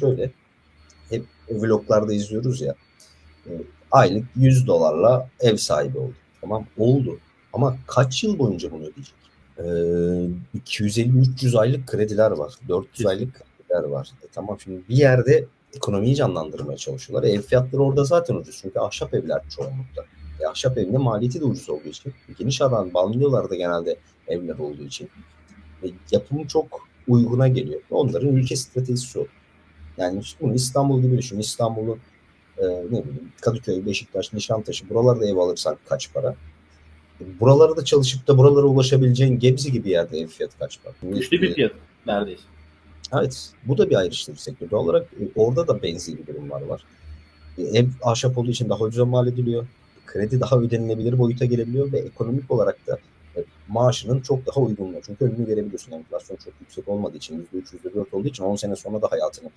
şöyle. Hep vloglarda izliyoruz ya. e, Aylık 100 dolarla ev sahibi oldu. Tamam oldu. Ama kaç yıl boyunca bunu ödeyecek? Ee, 250-300 aylık krediler var. 400 aylık krediler var. E tamam şimdi bir yerde ekonomiyi canlandırmaya çalışıyorlar. Ev fiyatları orada zaten ucuz. Çünkü ahşap evler çoğunlukta. E, ahşap evinde maliyeti de ucuz olduğu için. Geniş alan banliyölarda genelde evler olduğu için. E, yapımı çok uyguna geliyor. Onların ülke stratejisi o. Yani bunu İstanbul gibi düşün. İstanbul'un e, ne bileyim Kadıköy, Beşiktaş, Nişantaşı buralarda ev alırsan kaç para? Buralarda çalışıp da buralara ulaşabileceğin Gebze gibi yerde ev fiyatı kaç para? Güçlü bir E, fiyat neredeyse. Evet. Bu da bir ayrıştırıcı sektör. Doğal olarak e, orada da benzer durumlar var. E, Ev ahşap olduğu için daha ucuza mal ediliyor. Kredi daha ödenilebilir boyuta gelebiliyor ve ekonomik olarak da e, maaşının çok daha uygunluğu. Çünkü önünü görebiliyorsun. Enflasyon çok yüksek olmadığı için %3, %4 olduğu için 10 sene sonra da hayatını